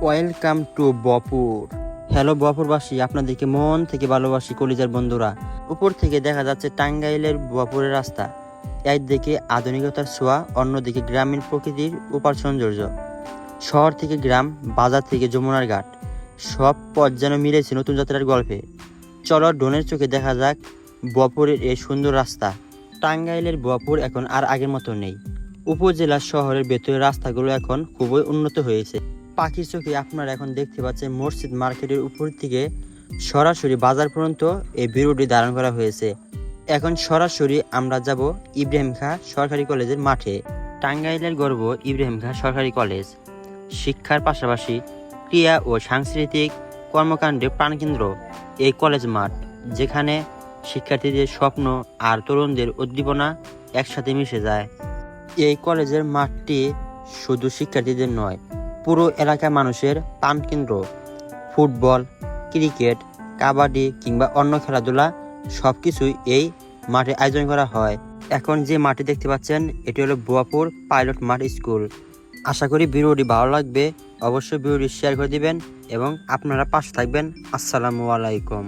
Welcome to Bapur hello বপুরবাসী আপনাদেরকে মন থেকে ভালোবাসি, কলিজার বন্ধুরা। উপর থেকে দেখা যাচ্ছে টাঙ্গাইলের বপুরের রাস্তা। একদিকে আধুনিকতার ছোঁয়া, অন্যদিকে গ্রামীণ প্রকৃতির উপার সৌন্দর্য। শহর থেকে গ্রাম, বাজার থেকে যমুনার ঘাট। সব পথ যেন মিলেছে নতুন যাত্রার গল্পে। চলো ডোনের চোখে দেখা যাক বপুরের এই সুন্দর রাস্তা। টাঙ্গাইলের বপুর এখন আর আগের মতো নেই। উপজেলা শহরের ভেতরের রাস্তাগুলো এখন খুবই উন্নত হয়েছে। পাখির চোখে আপনারা এখন দেখতে পাচ্ছেন মসজিদ মার্কেটের উপর থেকে সরাসরি বাজার পর্যন্ত এই ভিডিওটি ধারণ করা হয়েছে। এখন সরাসরি আমরা যাব ইব্রাহিম খা সরকারি কলেজের মাঠে। টাঙ্গাইলের গর্ব ইব্রাহিম খা সরকারি কলেজ। শিক্ষার পাশাপাশি ক্রিয়া ও সাংস্কৃতিক কর্মকাণ্ডের প্রাণকেন্দ্র এই কলেজ মাঠ, যেখানে শিক্ষার্থীদের স্বপ্ন আর তরুণদের উদ্দীপনা একসাথে মিশে যায়। এই কলেজের মাঠটি শুধু শিক্ষার্থীদের নয় পুরো এলাকার মানুষের প্রাণকেন্দ্র ফুটবল, ক্রিকেট, কাবাডি কিংবা অন্য খেলাধুলা সব কিছুই এই মাঠে আয়োজন করা হয়। এখন যে মাঠে দেখতে পাচ্ছেন, এটি হলো বুয়াপুর পাইলট মাঠ স্কুল। আশা করি ভিডিওটি ভালো লাগবে, অবশ্যই ভিডিওটি শেয়ার করে দিবেন এবং আপনারা পাশে থাকবেন। আসসালামু আলাইকুম।